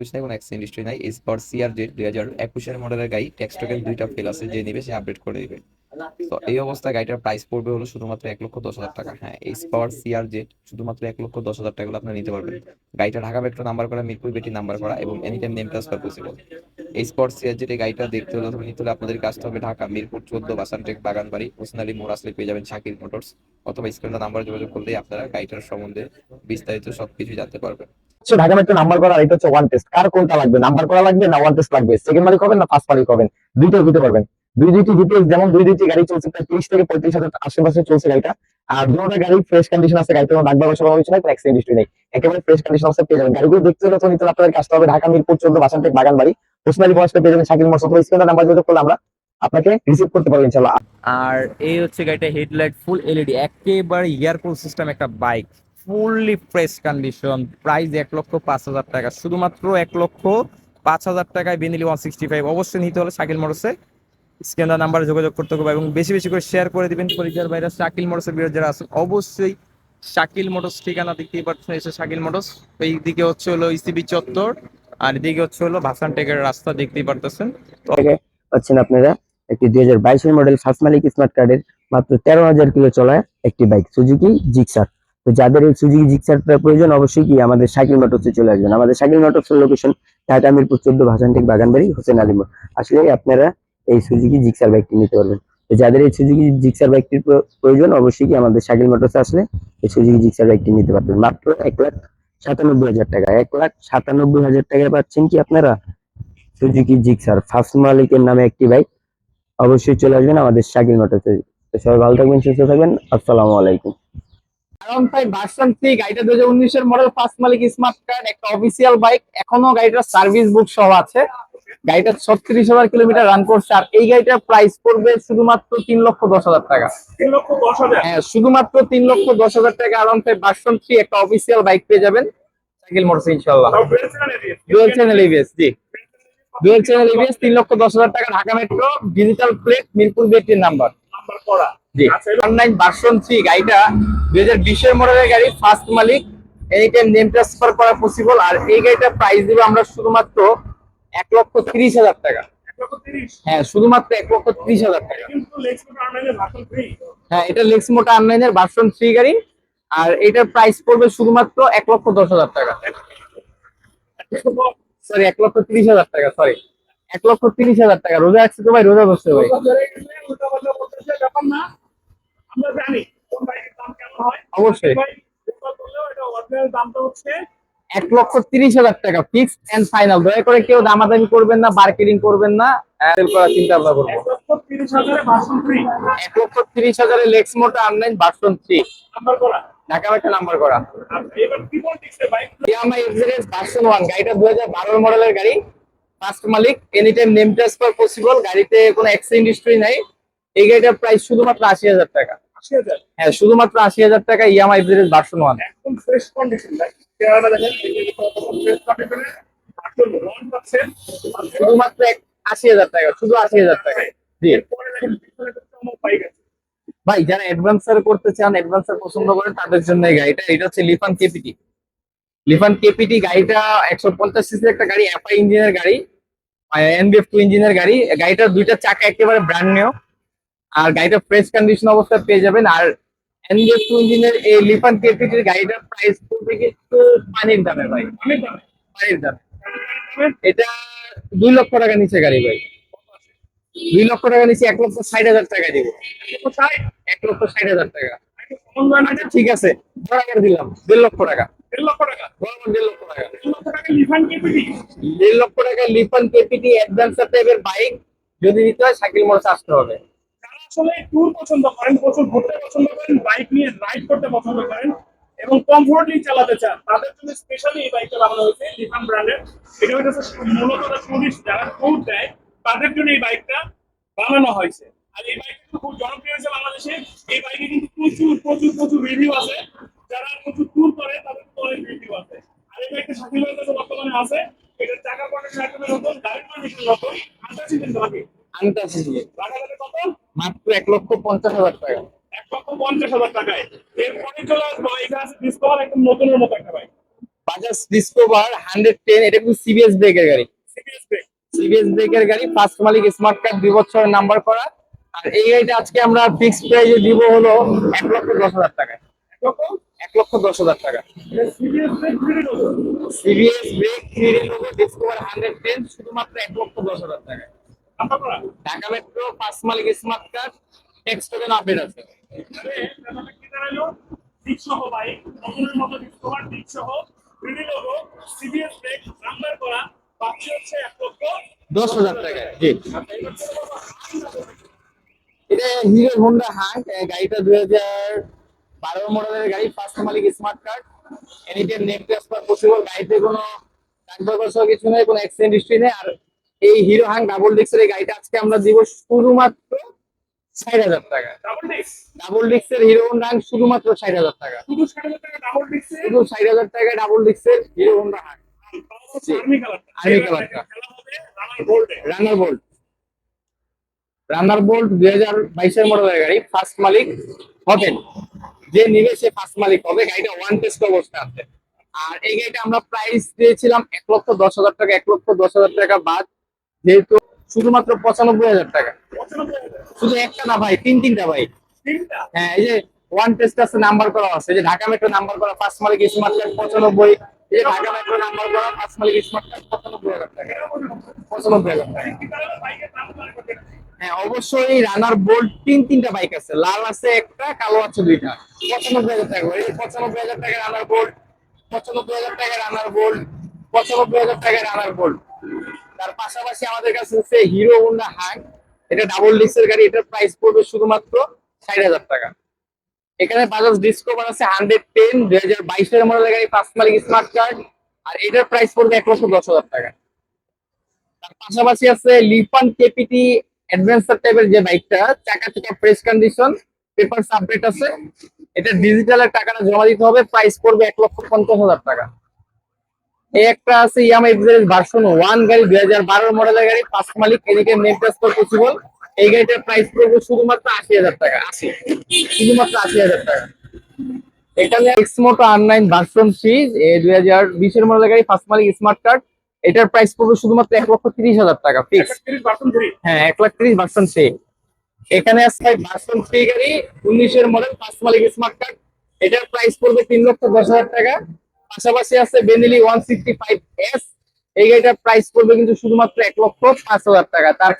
নাই কোনো accident history নাই স্পট সিআর জেড দুই হাজার একুশের মডেলের গাড়ি ট্যাক্স টোকেন দুইটা ফেল আছে, যে নিবে সে আপডেট করে দিবে। তো এই অবস্থায় গাড়িটার প্রাইস পড়বে হলো শুধুমাত্র এক লক্ষ দশ হাজার টাকা। হ্যাঁ এই স্পট সিআর জেড শুধুমাত্র এক লক্ষ দশ হাজার টাকা আপনারা নিতে পারবেন। গাড়িটা ঢাকা মেট্রো নাম্বার করা, মিরপুর বেটি নাম্বার করা এবং any time name transfer possible এই স্পট সিআর জেড এই গাড়িটা দেখতে হলে অথবা নিতে হলে আপনাদেরকে আসতে হবে ঢাকা, মিরপুর, চোদ্দ, বাসানটেক, বাগানবাড়ি হোসনালি মোড় আসলে পেয়ে যাবেন শাকির মোটরস অথবা স্ক্রিনের নাম্বার যোগাযোগ করলেই আপনারা গাড়িটার সম্বন্ধে বিস্তারিত সবকিছু জানতে পারবেন। হচ্ছে ঢাকা মেট্রো নাম্বার করা এটা হচ্ছে ওয়ান টেস্ট কার কোনটা লাগবে? নাম্বার করা লাগবে না ওয়ান টেস্ট লাগবে? সেকেন্ড মালিক হবেন না ফার্স্ট মালিক হবেন? দুইটাই দিতে পারবেন। দুই দুইটি ডিটেলস যেমন দুই দুইটি গাড়ি চলছে, প্রায় তিরিশ থেকে পঁয়ত্রিশ হাজার আশেপাশে চলছে গাড়িটা। আর দুটা গাড়ি ফ্রেশ কন্ডিশন আছে, গাড়িতে কোনো দাগ বাগ সব কিছু নাই অ্যাক্সিডেন্ট হিস্ট্রি নেই। একেবারে ফ্রেশ কন্ডিশন আছে পেয়ে যাবেন। গাড়িগুলো দেখতে হলে তো নিতে হলে আপনাদের কাজটা হবে ঢাকা, মিরপুর, চোদ্দ, বাসানটেক, বাগানবাড়ি। হোসনালি বয়সটা পেয়ে যাবেন শাকিল মোটর অথবা স্ক্রিনের নাম্বার যোগাযোগ করলে আমরা আপনাকে রিসিভ করতে পারব ইনশাল্লাহ আর এই হচ্ছে গাড়িটা হেডলাইট ফুল এলইডি একেবারে ইয়ারকুল সিস্টেম একটা bike fully fresh condition price এক লক্ষ পাঁচ হাজার টাকা। শুধুমাত্র এক লক্ষ পাঁচ হাজার টাকায় বেনিলি ওয়ান সিক্সটি ফাইভ অবশ্যই নিতে হলে শাকিল মোটরসে স্ক্যানার নাম্বারে যোগাযোগ করতে হবে এবং বেশি বেশি করে শেয়ার করে দিবেন পরিচয়ের বাইরে শাকিল মোটরসের বিরোধী যারা আছে অবশ্যই শাকিল মোটরস ঠিকানা দেখতেই পাচ্ছেন, এসে শাকিল মোটরস এই দিকে হচ্ছে হলো ইসিবি চত্বর, আর এদিকে হচ্ছে হলো ভাসান টেকের রাস্তা দেখতেই পারতেছেন। পাচ্ছেন আপনারা একটি দুই হাজার বাইশের মডেল ফার্স্ট মালিক স্মার্ট কার্ডের মাত্র তেরো হাজার কিলো চলা একটি বাইক সুজুকি জিক্সার তো যাদের এই সুজুকি জিক্সার প্রয়োজন, অবশ্যই কি আমাদের সাইকেল মোটরসে চলে আসবেন। আমাদের সাইকেল মোটরসের লোকেশন ঢাকা মিরপুর চোদ্দ ভাসানটেক বাগানবাড়ি, হোসেন আলিমোর আসলে আপনারা এই সুজুকি জিক্সার বাইকটি নিতে পারবেন। তো যাদের এই সুজুকি জিক্সার বাইকটির প্রয়োজন, অবশ্যই কি আমাদের সাইকেল মোটরসে আসলে এই সুজুকি জিক্সার বাইকটি নিতে পারবেন। মাত্র এক লাখ সাতানব্বই হাজার টাকা। এক লাখ সাতানব্বই হাজার টাকায় পাচ্ছেন কি আপনারা? Suzuki Gixxer. ফার্স্ট মালিকের নামে একটি বাইক অবশ্যই চলে আসবেন আমাদের শাকিল মোটরসে। সবাই ভালো থাকবেন, সুস্থ থাকবেন। আসসালামু আলাইকুম। কারণ ভাই ভার্সন থ্রি গাড়িটা দুই হাজার উনিশের মডেল ফার্স্ট মালিক স্মার্ট কার্ড একটা অফিসিয়াল বাইক এখনও গাড়িটার সার্ভিস বুক সহ আছে। গাড়িটা ছত্রিশ হাজার কিলোমিটার রান করছে আর এই গাড়িটার প্রাইস পড়বে শুধুমাত্র তিন লক্ষ দশ হাজার টাকা। হ্যাঁ শুধুমাত্র তিন লক্ষ দশ হাজার টাকা আরাম ভাই ভার্সন থ্রি একটা অফিসিয়াল বাইক পেয়ে যাবেন। সাইকেল মোটরস ইনশাল্লাহ ডুয়েল চ্যানেল এবিএস জি। ডুয়েল চ্যানেল এবিএস তিন লক্ষ দশ হাজার টাকা Dhaka metro digital plate Mirpur বেটির নাম্বার নাম্বার করা। অনলাইন ভার্সন থ্রি গাড়িটা দুই হাজার বিশের মডেলের গাড়ি ফার্স্ট মালিক। এনি টাইম নেম ট্রান্সফার করা পসিবল আর এই গাড়িটার প্রাইস দিব আমরা শুধুমাত্র এক লক্ষ তিরিশ হাজার টাকা। হ্যাঁ শুধুমাত্র এক লক্ষ তিরিশ হাজার টাকা। হ্যাঁ এটা লেক্স মোটা অনলাইনের ভার্সন থ্রি গাড়ি। আর এটার প্রাইস পড়বে শুধুমাত্র এক লক্ষ দশ হাজার টাকা। সরি এক লক্ষ তিরিশ হাজার টাকা সরি এক লক্ষ তিরিশ হাজার টাকা। রোজা আছে তো ভাই রোজা বসছে ভাই। ব্যাপার না আমরা জানি কোন বাইকের দাম কেমন হয়। অবশ্যই। ভাই, যেটা বললেও এটা অরিজিনাল দামটা হচ্ছে এক লক্ষ তিরিশ হাজার টাকা ফিক্স এন্ড ফাইনাল দয়া করে কেউ দামাদামি করবেন না মার্কেটিং করবেন না সেল করার চিন্তা ভাবনা করব এক লক্ষ তিরিশ হাজারে ভাষণ ফ্রি এক লক্ষ তিরিশ হাজারে লেক্স মোটা অনলাইন ভার্সন থ্রি নাম্বার করা। ঢাকা একটা নাম্বার করা। এবার কি বাইক এক্সিলেন্স ভার্সন ওয়ান গাড়িটা দু হাজার বারোর মডেলের গাড়ি। ফার্স্ট মালিক any time name transfer possible গাড়িতে কোনো অ্যাক্সিডেন্ট হিস্ট্রি নাই। এই গাড়িটার প্রাইস শুধুমাত্র আশি হাজার টাকা। হ্যাঁ শুধুমাত্র আশি হাজার টাকা ইয়ামাই এক্সিলেন্স ভার্সন ওয়ান একদম ফ্রেশ কন্ডিশন শুধুমাত্র আশি হাজার টাকা শুধু আশি হাজার টাকা। জি। ভাই যারা অ্যাডভান্সার করতে চান অ্যাডভান্সার পছন্দ করেন তাদের জন্য এই গাড়িটা এটা হচ্ছে লিফান কেপিটি লিফান কেপিটি গাড়িটা একশো পঞ্চাশ সিসির একটা গাড়ি এফআই ইঞ্জিনের গাড়ি এনবিএফ টু ইঞ্জিনের গাড়ি। গাড়িটার দুইটা চাকা একেবারে ব্র্যান্ড নিউ আর গাড়িটা ফ্রেশ কন্ডিশন অবস্থায় পেয়ে যাবেন। আর এনবিএফ টু ইঞ্জিনের এই লিফান কেপিটির গাড়িটার প্রাইস পড়বে কিন্তু পানির দামে ভাই। পানির দামে? এটা দুই লক্ষ টাকা নিচে গাড়ি ভাই। দুই লক্ষ টাকা নিচে এক লক্ষ ষাট হাজার টাকা দিব। এক লক্ষ ষাট হাজার টাকা। আচ্ছা ঠিক আছে। বরাবর দিলাম। দেড় লক্ষ টাকা। দেড় লক্ষ টাকা? বরাবর দেড় লক্ষ টাকা। দেড় লক্ষ টাকা লিফান কেপিটি অ্যাডভান্সার টাইপের বাইক যদি নিতে হয় সাইকেল মোটরস আসতে হবে। আসলে ট্যুর পছন্দ করেন, প্রচুর ঘুরতে পছন্দ করেন বাইক নিয়ে রাইড করতে পছন্দ করেন এবং কমফোর্টলি চালাতে চান, তাদের জন্য স্পেশালি এই বাইকটা বানানো হয়েছে লিফান ব্র্যান্ডের এটা হচ্ছে মূলত টুরিস্ট যারা ট্যুর দেয়, তাদের জন্য এই বাইকটা বানানো হয়েছে। আর এই বাইক কিন্তু খুব জনপ্রিয় হয়েছে বাংলাদেশে। এই বাইকে কিন্তু প্রচুর প্রচুর প্রচুর রিভিউ আছে। যারা প্রচুর ট্যুর করে, তাদের কিন্তু অনেক রিভিউ আছে। আর এই বাইকটা শাকিল ভাইয়ের কাছে বর্তমানে আছে। এটার চাকা কন্ডিশন একদমই নতুন, গাড়ির কন্ডিশন নতুন। আঠাশি দিন বাকি আনতে এক লক্ষ পঞ্চাশ হাজার টাকা। এক লক্ষ পঞ্চাশ হাজার টাকায়। এরপরে চলে আসব এখানে আছে ডিসকভার একদম নতুনের মতো একটা বাজাজ ডিসকভার হান্ড্রেড টেন এটা কিন্তু সিবিএস ব্রেকের গাড়ি। সিবিএস ব্রেক সিবিএস ব্রেকের গাড়ি ফার্স্ট মালিক স্মার্ট কার্ড দুই বছরের নাম্বার করা। আর এই গাড়িটা আজকে আমরা ফিক্সড দিব হলো এক লক্ষ দশ হাজার এক লক্ষ? দশ হাজার টাকা। CBS brake three Discover hundred ten শুধুমাত্র এক লক্ষ দশ হাজার টাকা ঢাকা মেট্রো ফার্স্ট মালিক smart card text token update আছে সহ বাইক মতো ডিসকভার সহ লোগো সিবিএস ব্রেক নাম্বার করা পাচ্ছি হচ্ছে এক লক্ষ দশ হাজার টাকা জি। আচ্ছা এটা হিরো হোন্ডা হাঙ্ক গাড়িটা দুই হাজার বারো মডেলের গাড়ি ফার্স্ট মালিক smart card anytime name transfer possible গাড়িতে কোনো সহ কিছু নেই কোনো অ্যাক্সিডেন্ট হিস্ট্রি নেই আর এই হিরো হাঙ্ক ডাবল ডিস্কের এই গাড়িটা আজকে আমরা দিব শুধুমাত্র ষাট হাজার টাকা। ডাবল ডিস্ক ডাবল ডিস্কের হিরো হাঙ্ক শুধুমাত্র ষাট হাজার টাকা। শুধু ষাট হাজার টাকা ডাবল ডিস্কের হিরো হোন্ডা আর্মি কালারটা রানার রানার বোল্ট রানার বোল্ট দুই হাজার বাইশের মডেলের গাড়ি ফার্স্ট মালিক হবেন। যে নিবে সে ফার্স্ট মালিক হবে। গাড়িটা ওয়ান টেস্ট অবস্থা আছে। আর এই গাড়িটা আমরা প্রাইস দিয়েছিলাম এক লক্ষ দশ হাজার টাকা এক লক্ষ দশ হাজার টাকা বাদ। যেহেতু শুধুমাত্র পঁচানব্বই হাজার টাকা। শুধু একটা না ভাই তিন তিনটা ভাই। হ্যাঁ এই যে ওয়ান টেস্ট আছে নাম্বার করা আছে যে ঢাকা মেট্রো নাম্বার করা পাঁচ মালিক স্মার্ট কার্ড পঁচানব্বই এই ঢাকা মেট্রো নাম্বার করা ফার্স্ট মালিক স্মার্ট কার্ড পঁচানব্বই হাজার টাকা। পঁচানব্বই হাজার টাকা। হ্যাঁ অবশ্যই রানার বোল্ট তিন তিনটা বাইক আছে। লাল আছে একটা কালো আছে দুইটা। পঁচানব্বই হাজার টাকা। এই পঁচানব্বই হাজার টাকা রানার বোল্ট পঁচানব্বই হাজার টাকা রানার বোল্ট পঁচানব্বই হাজার টাকা রানার বোল্ট তার পাশাপাশি আমাদের কাছে হচ্ছে হিরো হোন্ডা হাঙ্ক এটা ডাবল ডিস্কের গাড়ি, এটার প্রাইস পড়বে শুধুমাত্র ষাট হাজার টাকা। এখানে বাজাজ ডিসকভার আছে হান্ড্রেড টেন দুই হাজার বাইশের মডেলের গাড়ি পাঁচ মালিক স্মার্ট কার্ড আর এটার প্রাইস পড়বে এক লক্ষ দশ হাজার টাকা। তার পাশাপাশি আছে লিপান কেপিটি অ্যাডভেঞ্চার টাইপের যে বাইকটা চাকা চাকা ফ্রেশ কন্ডিশন পেপার আপডেট আছে। এটা ডিজিটালের টাকাটা জমা দিতে হবে প্রাইস পড়বে এক লক্ষ পঞ্চাশ হাজার টাকা। একটা আছে ইয়ামা এক্সারেস ভার্সন ওয়ান গাড়ি দুই হাজার বারো মডেলের গাড়ি। ফার্স্ট মালিক এদিকে ট্রান্সফার পসিবল এই গাড়িটার প্রাইস পড়বে শুধুমাত্র আশি হাজার টাকা। আশি। শুধুমাত্র আশি হাজার টাকা। এখানে এক্সমোটো আর নাইন ভার্সন থ্রি দুই হাজার বিশের মডেলের গাড়ি ফার্স্ট মালিক স্মার্ট কার্ড এটার প্রাইস পড়বে শুধুমাত্র এক লক্ষ তিরিশ হাজার টাকা ফিক্স হ্যাঁ এক লাখ তিরিশ ভার্সন থ্রি এখানে আছে ভার্সন থ্রি গাড়ি উনিশের মডেল ফার্স্ট মালিক স্মার্ট কার্ড এটার প্রাইস পড়বে তিন লক্ষ দশ হাজার টাকা। পাশাপাশি আছে Benelli one sixty five S এই গাড়িটার প্রাইস পড়বে কিন্তু শুধুমাত্র এক লক্ষ পাঁচ হাজার টাকা তার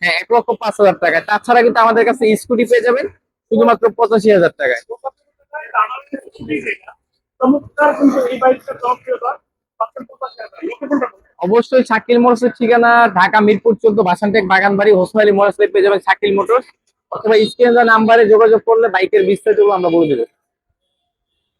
হ্যাঁ এক লক্ষ পাঁচ হাজার টাকা তাছাড়া কিন্তু আমাদের কাছে স্কুটি পেয়ে যাবেন শুধুমাত্র পঁচাশি হাজার টাকায়? অবশ্যই শাকিল মোটরসের ঠিকানা ঢাকা মিরপুর চোদ্দ বাসানটেক বাগানবাড়ি হোসমালি মোটরস পেয়ে যাবেন শাকিল মোটরস অথবা স্ক্রিন নাম্বারে যোগাযোগ করলে বাইকের বিস্তারিত আমরা বলে দেবো।